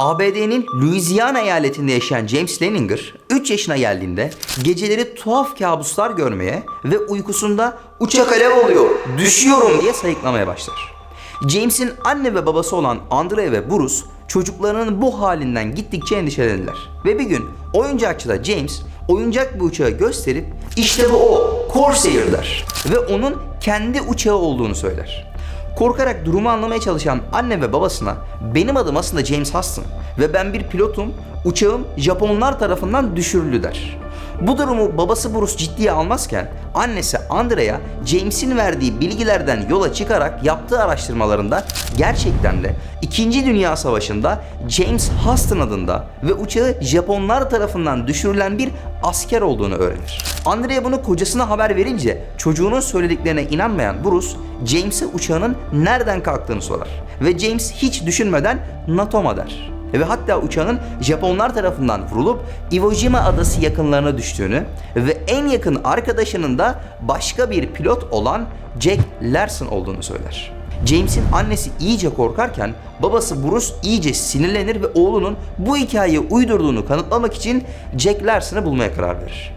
ABD'nin Louisiana eyaletinde yaşayan James Leninger 3 yaşına geldiğinde geceleri tuhaf kabuslar görmeye ve uykusunda uçak alev oluyor, düşüyorum diye sayıklamaya başlar. James'in anne ve babası olan Andre ve Bruce çocuklarının bu halinden gittikçe endişelenirler. Ve bir gün oyuncakçıda James oyuncak bir uçağı gösterip işte bu o Corsair der ve onun kendi uçağı olduğunu söyler. Korkarak durumu anlamaya çalışan anne ve babasına benim adım aslında James Huston ve ben bir pilotum, uçağım Japonlar tarafından düşürüldü der. Bu durumu babası Bruce ciddiye almazken annesi Andrea James'in verdiği bilgilerden yola çıkarak yaptığı araştırmalarında gerçekten de 2. Dünya Savaşı'nda James Huston adında ve uçağı Japonlar tarafından düşürülen bir asker olduğunu öğrenir. Andrea bunu kocasına haber verince çocuğunun söylediklerine inanmayan Bruce James'e uçağının nereden kalktığını sorar ve James hiç düşünmeden Natoma der ve hatta uçağın Japonlar tarafından vurulup Iwo Jima adası yakınlarına düştüğünü ve en yakın arkadaşının da başka bir pilot olan Jack Larson olduğunu söyler. James'in annesi iyice korkarken babası Bruce iyice sinirlenir ve oğlunun bu hikayeyi uydurduğunu kanıtlamak için Jack Larson'ı bulmaya karar verir.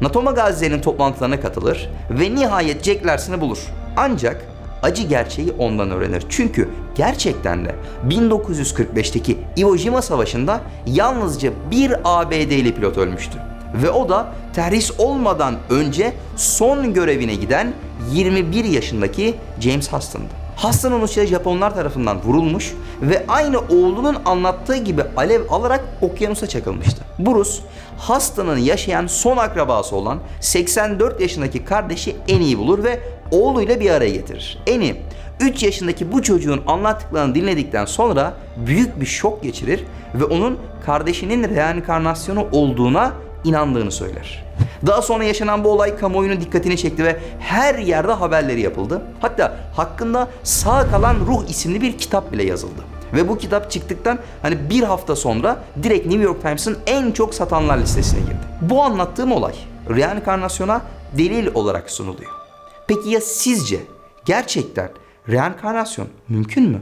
Natoma gazilerinin toplantılarına katılır ve nihayet Jack Larson'ı bulur. Ancak acı gerçeği ondan öğrenir. Çünkü gerçekten de 1945'teki Iwo Jima Savaşı'nda yalnızca bir ABD'li pilot ölmüştü. Ve o da terhis olmadan önce son görevine giden 21 yaşındaki James Huston'dı. Huston'un uçağı Japonlar tarafından vurulmuş ve aynı oğlunun anlattığı gibi alev alarak okyanusa çakılmıştı. Bruce, Huston'ın yaşayan son akrabası olan 84 yaşındaki kardeşi Annie'yi bulur ve oğluyla bir araya getirir. Annie, 3 yaşındaki bu çocuğun anlattıklarını dinledikten sonra büyük bir şok geçirir ve onun kardeşinin reenkarnasyonu olduğuna inandığını söyler. Daha sonra yaşanan bu olay kamuoyunun dikkatini çekti ve her yerde haberleri yapıldı. Hatta hakkında Sağ Kalan Ruh isimli bir kitap bile yazıldı. Ve bu kitap çıktıktan hani bir hafta sonra direkt New York Times'ın en çok satanlar listesine girdi. Bu anlattığım olay reenkarnasyona delil olarak sunuluyor. Peki ya sizce gerçekten reenkarnasyon mümkün mü?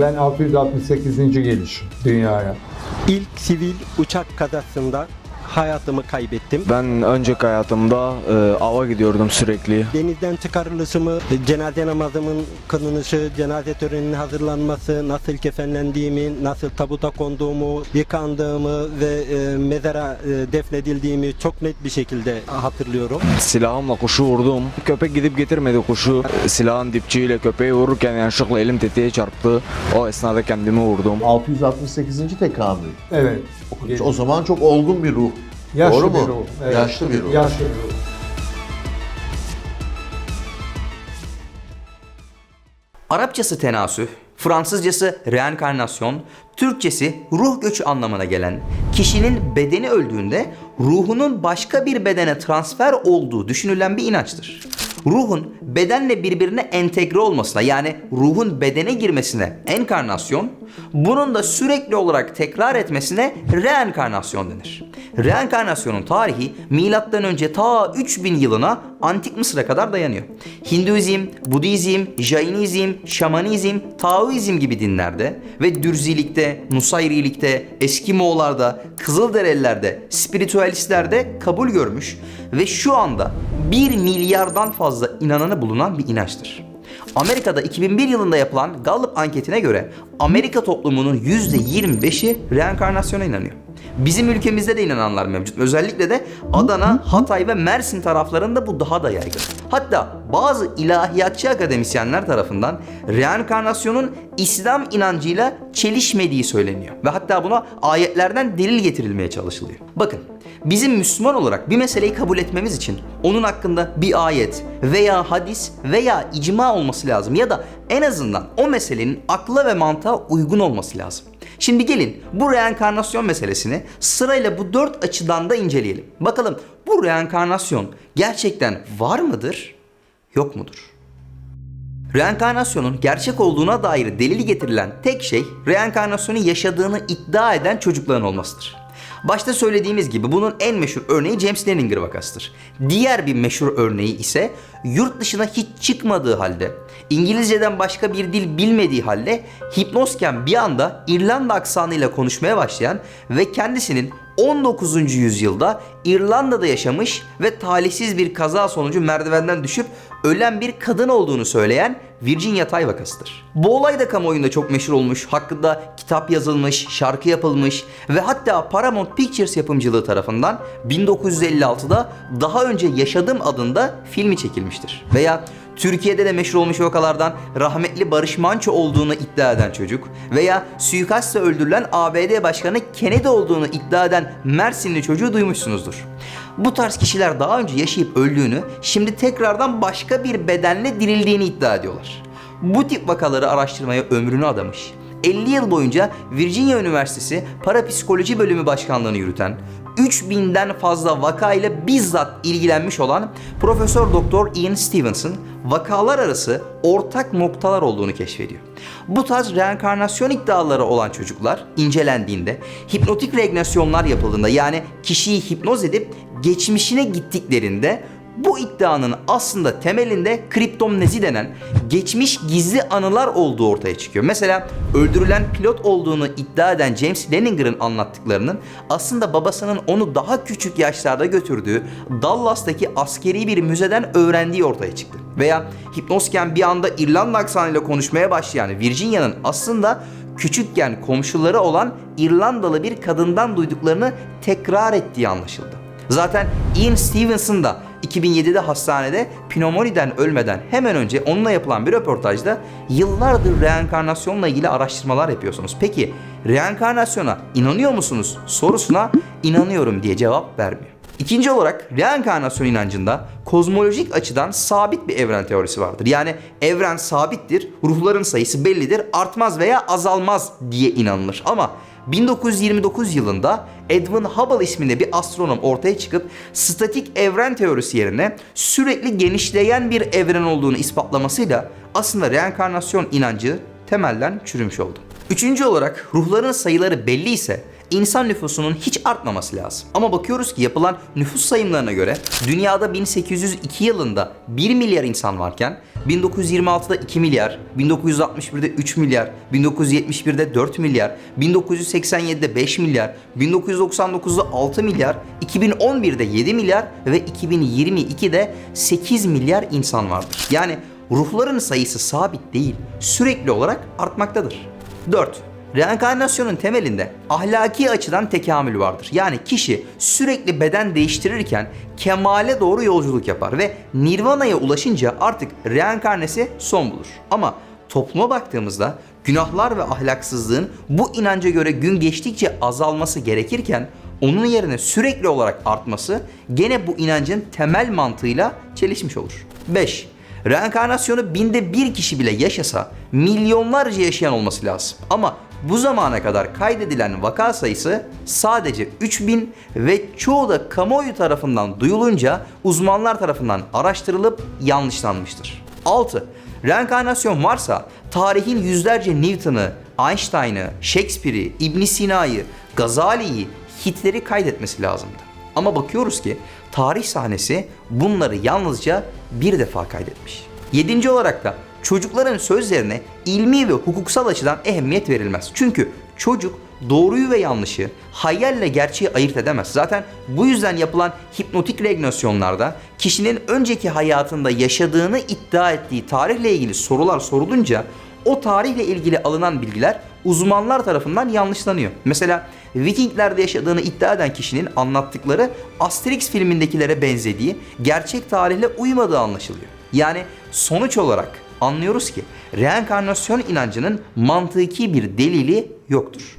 Ben 668. gelişim dünyaya. İlk sivil uçak kazasında hayatımı kaybettim. Ben önceki hayatımda e, ava gidiyordum sürekli. Denizden çıkarılışımı, cenaze namazımın kılınışı, cenaze töreninin hazırlanması, nasıl kefenlendiğimi, nasıl tabuta konduğumu, yıkandığımı ve e, mezara e, defnedildiğimi çok net bir şekilde hatırlıyorum. Silahımla kuşu vurdum. Köpek gidip getirmedi kuşu. Silahın dipçiyle köpeği vururken yanlışlıkla elim tetiğe çarptı. O esnada kendimi vurdum. 668. tekamül. Evet. O zaman çok olgun bir ruh. Yaşlı Doğru bir mu? ruh. Evet. Yaşlı bir ruh. Yaşlı bir ruh. Arapçası tenasüh, Fransızcası reenkarnasyon, Türkçesi ruh göçü anlamına gelen kişinin bedeni öldüğünde ruhunun başka bir bedene transfer olduğu düşünülen bir inançtır. Ruhun bedenle birbirine entegre olmasına yani ruhun bedene girmesine enkarnasyon, bunun da sürekli olarak tekrar etmesine reenkarnasyon denir. Reenkarnasyonun tarihi milattan önce ta 3000 yılına Antik Mısır'a kadar dayanıyor. Hinduizm, Budizm, Jainizm, Şamanizm, Taoizm gibi dinlerde ve Dürzilikte, Nusayrilikte, Eskimoğullarda, Kızılderililerde, spiritüalistlerde kabul görmüş ve şu anda 1 milyardan fazla inananı bulunan bir inançtır. Amerika'da 2001 yılında yapılan Gallup anketine göre Amerika toplumunun %25'i reenkarnasyona inanıyor. Bizim ülkemizde de inananlar mevcut. Özellikle de Adana, Hatay ve Mersin taraflarında bu daha da yaygın. Hatta bazı ilahiyatçı akademisyenler tarafından reenkarnasyonun İslam inancıyla çelişmediği söyleniyor. Ve hatta buna ayetlerden delil getirilmeye çalışılıyor. Bakın bizim Müslüman olarak bir meseleyi kabul etmemiz için onun hakkında bir ayet veya hadis veya icma olması lazım ya da en azından o meselenin akla ve mantığa uygun olması lazım. Şimdi gelin bu reenkarnasyon meselesini sırayla bu dört açıdan da inceleyelim. Bakalım bu reenkarnasyon gerçekten var mıdır, yok mudur? Reenkarnasyonun gerçek olduğuna dair delil getirilen tek şey reenkarnasyonu yaşadığını iddia eden çocukların olmasıdır. Başta söylediğimiz gibi bunun en meşhur örneği James Leninger vakasıdır. Diğer bir meşhur örneği ise yurt dışına hiç çıkmadığı halde, İngilizceden başka bir dil bilmediği halde hipnozken bir anda İrlanda aksanıyla konuşmaya başlayan ve kendisinin 19. yüzyılda İrlanda'da yaşamış ve talihsiz bir kaza sonucu merdivenden düşüp ölen bir kadın olduğunu söyleyen Virgin Yatay vakasıdır. Bu olay da kamuoyunda çok meşhur olmuş, hakkında kitap yazılmış, şarkı yapılmış ve hatta Paramount Pictures yapımcılığı tarafından 1956'da daha önce Yaşadım adında filmi çekilmiştir. Veya Türkiye'de de meşhur olmuş vakalardan rahmetli Barış Manço olduğunu iddia eden çocuk veya suikastla öldürülen ABD Başkanı Kennedy olduğunu iddia eden Mersinli çocuğu duymuşsunuzdur. Bu tarz kişiler daha önce yaşayıp öldüğünü, şimdi tekrardan başka bir bedenle dirildiğini iddia ediyorlar. Bu tip vakaları araştırmaya ömrünü adamış. 50 yıl boyunca Virginia Üniversitesi Parapsikoloji Bölümü Başkanlığını yürüten, 3000'den fazla vakayla bizzat ilgilenmiş olan Profesör Doktor Ian Stevenson vakalar arası ortak noktalar olduğunu keşfediyor. Bu tarz reenkarnasyon iddiaları olan çocuklar incelendiğinde, hipnotik regresyonlar yapıldığında yani kişiyi hipnoz edip geçmişine gittiklerinde bu iddianın aslında temelinde kriptomnezi denen geçmiş gizli anılar olduğu ortaya çıkıyor. Mesela öldürülen pilot olduğunu iddia eden James Leninger'ın anlattıklarının aslında babasının onu daha küçük yaşlarda götürdüğü Dallas'taki askeri bir müzeden öğrendiği ortaya çıktı. Veya hipnozken bir anda İrlanda aksanıyla konuşmaya başlayan Virginia'nın aslında küçükken komşuları olan İrlandalı bir kadından duyduklarını tekrar ettiği anlaşıldı. Zaten Ian Stevenson da 2007'de hastanede pneumoniden ölmeden hemen önce onunla yapılan bir röportajda yıllardır reenkarnasyonla ilgili araştırmalar yapıyorsunuz. Peki reenkarnasyona inanıyor musunuz sorusuna inanıyorum diye cevap vermiyor. İkinci olarak reenkarnasyon inancında kozmolojik açıdan sabit bir evren teorisi vardır. Yani evren sabittir, ruhların sayısı bellidir, artmaz veya azalmaz diye inanılır. Ama 1929 yılında Edwin Hubble isminde bir astronom ortaya çıkıp statik evren teorisi yerine sürekli genişleyen bir evren olduğunu ispatlamasıyla aslında reenkarnasyon inancı temelden çürümüş oldu. Üçüncü olarak ruhların sayıları belli ise insan nüfusunun hiç artmaması lazım. Ama bakıyoruz ki yapılan nüfus sayımlarına göre dünyada 1802 yılında 1 milyar insan varken 1926'da 2 milyar, 1961'de 3 milyar, 1971'de 4 milyar, 1987'de 5 milyar, 1999'da 6 milyar, 2011'de 7 milyar ve 2022'de 8 milyar insan vardır. Yani ruhların sayısı sabit değil, sürekli olarak artmaktadır. 4. Reenkarnasyonun temelinde ahlaki açıdan tekamül vardır. Yani kişi sürekli beden değiştirirken kemale doğru yolculuk yapar ve nirvana'ya ulaşınca artık reenkarnesi son bulur. Ama topluma baktığımızda günahlar ve ahlaksızlığın bu inanca göre gün geçtikçe azalması gerekirken onun yerine sürekli olarak artması gene bu inancın temel mantığıyla çelişmiş olur. 5. Reenkarnasyonu binde bir kişi bile yaşasa milyonlarca yaşayan olması lazım. Ama bu zamana kadar kaydedilen vaka sayısı sadece 3000 ve çoğu da kamuoyu tarafından duyulunca uzmanlar tarafından araştırılıp yanlışlanmıştır. 6. Reenkarnasyon varsa tarihin yüzlerce Newton'ı, Einstein'ı, Shakespeare'i, İbn Sina'yı, Gazali'yi, Hitler'i kaydetmesi lazımdı. Ama bakıyoruz ki tarih sahnesi bunları yalnızca bir defa kaydetmiş. Yedinci olarak da çocukların sözlerine ilmi ve hukuksal açıdan ehemmiyet verilmez. Çünkü çocuk doğruyu ve yanlışı, hayalle gerçeği ayırt edemez. Zaten bu yüzden yapılan hipnotik regnasyonlarda kişinin önceki hayatında yaşadığını iddia ettiği tarihle ilgili sorular sorulunca o tarihle ilgili alınan bilgiler uzmanlar tarafından yanlışlanıyor. Mesela Vikinglerde yaşadığını iddia eden kişinin anlattıkları Asterix filmindekilere benzediği, gerçek tarihle uymadığı anlaşılıyor. Yani sonuç olarak anlıyoruz ki reenkarnasyon inancının mantıki bir delili yoktur.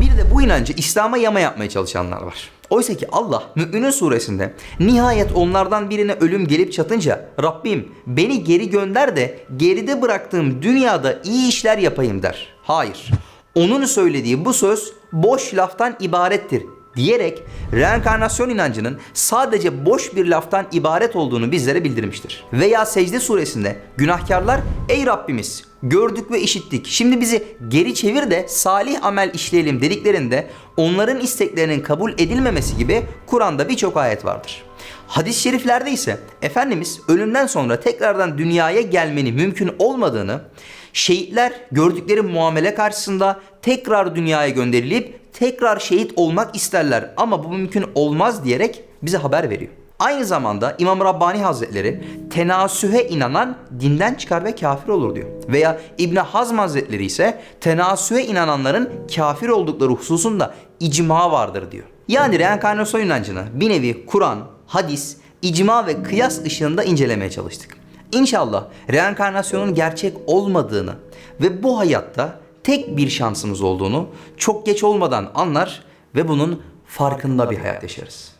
Bir de bu inancı İslam'a yama yapmaya çalışanlar var. Oysa ki Allah Mü'minun suresinde nihayet onlardan birine ölüm gelip çatınca Rabbim beni geri gönder de geride bıraktığım dünyada iyi işler yapayım der. Hayır. Onun söylediği bu söz boş laftan ibarettir diyerek reenkarnasyon inancının sadece boş bir laftan ibaret olduğunu bizlere bildirmiştir. Veya Secde suresinde günahkarlar ey Rabbimiz gördük ve işittik şimdi bizi geri çevir de salih amel işleyelim dediklerinde onların isteklerinin kabul edilmemesi gibi Kur'an'da birçok ayet vardır. Hadis-i şeriflerde ise Efendimiz ölümden sonra tekrardan dünyaya gelmenin mümkün olmadığını, şehitler gördükleri muamele karşısında tekrar dünyaya gönderilip tekrar şehit olmak isterler ama bu mümkün olmaz diyerek bize haber veriyor. Aynı zamanda İmam Rabbani Hazretleri tenasühe inanan dinden çıkar ve kafir olur diyor. Veya İbn Hazm Hazretleri ise tenasühe inananların kafir oldukları hususunda icma vardır diyor. Yani reenkarnasyon inancını bir nevi Kur'an, hadis, icma ve kıyas ışığında incelemeye çalıştık. İnşallah reenkarnasyonun gerçek olmadığını ve bu hayatta tek bir şansımız olduğunu çok geç olmadan anlar ve bunun farkında bir hayat yaşarız.